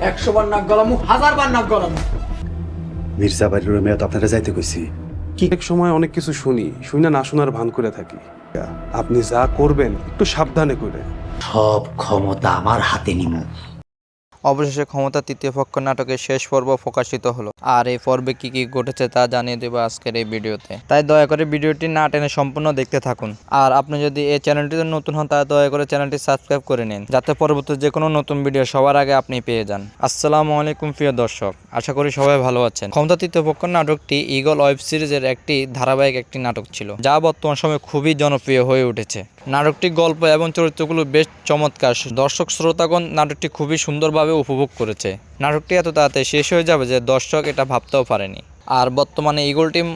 একশো বার নাক গলামু হাজার বার নাক গলামু। মির্জা বাড়ির রুমে তো আপনারা যাইতে কইছি। কি এক সময় অনেক কিছু শুনি শুনে না শোনার ভান করে থাকি। আপনি যা করবেন একটু সাবধানে করে সব ক্ষমতা আমার হাতে নিমু। অবশেষে ক্ষমতা তৃতীয় পক্ষ নাটকের শেষ পর্ব প্রকাশিত হলো। আর এই পর্বে কি কি ঘটেছে তা জানিয়ে দেবো আজকের এই ভিডিওতে। তাই দয়া করে ভিডিওটি না টেনে সম্পূর্ণ দেখতে থাকুন। আর আপনি যদি এই চ্যানেলটিতে নতুন হন, তাহলে দয়া করে চ্যানেলটি সাবস্ক্রাইব করে নিন, যাতে পরবর্তী যে কোনো নতুন ভিডিও সবার আগে আপনি পেয়ে যান। আসসালামু আলাইকুম, প্রিয় দর্শক। আশা করি সবাই ভালো আছেন। ক্ষমতা তৃতীয় পক্ষ নাটকটি ইগল ওয়েব সিরিজের একটি ধারাবাহিক একটি নাটক ছিল, যা বর্তমান সময়ে খুবই জনপ্রিয় হয়ে উঠেছে। নাটকটি গল্প এবং চরিত্রগুলো বেশ চমৎকার। দর্শক শ্রোতাগণ নাটকটি খুবই সুন্দরভাবে উপভোগ করেছে। নাটকটি এত তাড়াতাড়ি শেষ হয়ে যাবে যে দর্শক এটা ভাবতেও পারেনি। আর বর্তমানে ইগল টিম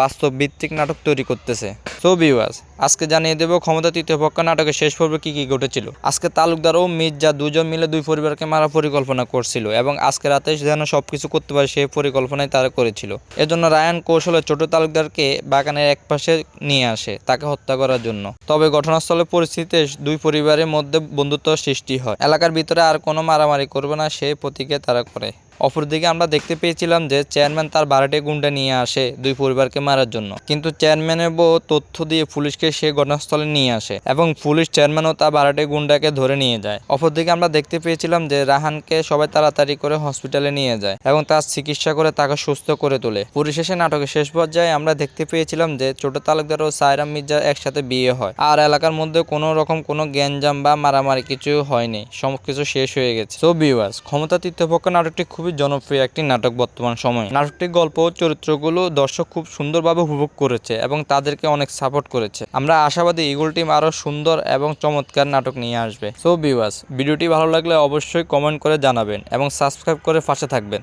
বাস্তব ভিত্তিক নাটক তৈরি করতেছে। সো ভিউয়ার্স আজকে জানিয়ে দেবো ক্ষমতা তৃতীয় পক্ষ নাটকের শেষ পর্বে কি কি ঘটেছিল। আজকে তালুকদার ও মির্জা দুজন মিলে দুই পরিবারকে মারা পরিকল্পনা করছিল এবং আজকে রাতে যেন সবকিছু করতে পারে সেই পরিকল্পনাই তারা করেছিল। এজন্য রায়ান কৌশলে ছোট তালুকদারকে বাগানের একপাশে নিয়ে আসে, তাকে হত্যা করার জন্য। তবে ঘটনাস্থলে পরিস্থিতিতে দুই পরিবারের মধ্যে বন্ধুত্ব সৃষ্টি হয়। এলাকার ভিতরে আর কোনো মারামারি করবে না সেই প্রতিজ্ঞা তারা করে। অপরদিকে আমরা দেখতে পেয়েছিলাম যে চেয়ারম্যান তার বাড়িতে গুন্ডা নিয়ে আসে দুই পরিবারকে মারার জন্য। কিন্তু চেয়ারম্যানের বউ তথ্য দিয়ে পুলিশকে সে ঘটনাস্থলে নিয়ে আসে এবং পুলিশ চেয়ারম্যানও তা বাড়িতে গুন্ডাকে ধরে নিয়ে যায়। অপরদিকে আমরা দেখতে পেয়েছিলাম যে রাহানকে সবাই তাড়াতাড়ি করে হসপিটালে নিয়ে যায় এবং তার চিকিৎসা করে তাকে সুস্থ করে তোলে। পরিশেষে নাটকের শেষ পর্যায়ে আমরা দেখতে পেয়েছিলাম যে ছোট তালুকদার ও সায়রাম মির্জার একসাথে বিয়ে হয়। আর এলাকার মধ্যে কোনো রকম কোনো গ্যাঞ্জাম বা মারামারি কিছু হয়নি। সব কিছু শেষ হয়ে গেছে। সো ভিউয়ার্স ক্ষমতা তৃতীয়পক্ষ নাটকটি খুবই জনপ্রিয় একটি নাটক বর্তমান সময়ে। নাটকটির গল্প ও চরিত্রগুলো দর্শক খুব সুন্দরভাবে উপভোগ করেছে এবং তাদেরকে অনেক সাপোর্ট করেছে। আমরা আশাবাদী ইগুল টিম আরও সুন্দর এবং চমৎকার নাটক নিয়ে আসবে। সো ভিউয়ার্স ভিডিওটি ভালো লাগলে অবশ্যই কমেন্ট করে জানাবেন এবং সাবস্ক্রাইব করে পাশে থাকবেন।